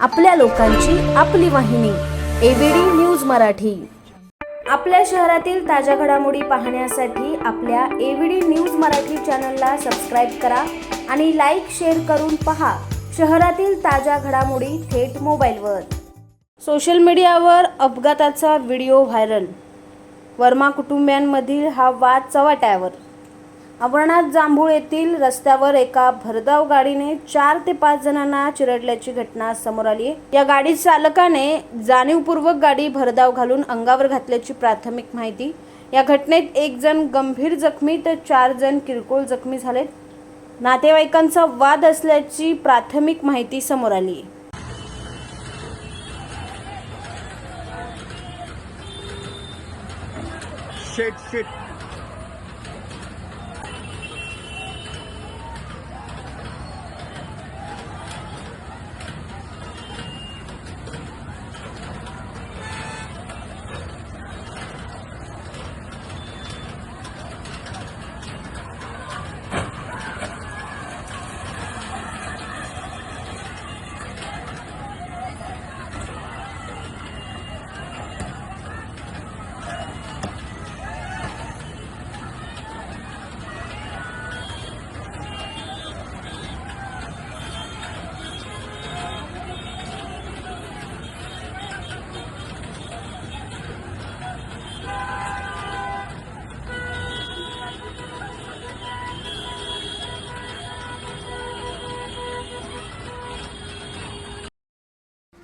आपल्या लोकांची आपली वाहिनी एबीडी न्यूज मराठी. आपल्या शहरातील ताज्या घडामोडी पाहण्यासाठी आपल्या एबीडी न्यूज मराठी चॅनलला सबस्क्राईब करा आणि लाईक शेअर करून पहा शहरातील ताज्या घडामोडी थेट मोबाईलवर. सोशल मीडियावर अपघाताचा व्हिडिओ व्हायरल. वर्मा कुटुंबियांमधील हा वाद चव्हाट्यावर. अमरनाथ जांभूळ येथील रस्त्यावर एका भरधाव गाडीने चार ते पाच जणांना चिरडल्याची घटना समोर आली आहे. या गाडी चालकाने जाणीवपूर्वक गाडी भरधाव घालून अंगावर घातल्याची प्राथमिक माहिती. या घटनेत एक जण गंभीर जखमी तर चार जण किरकोळ जखमी झालेत. नातेवाईकांचा वाद असल्याची प्राथमिक माहिती समोर आली आहे. Shit, shit.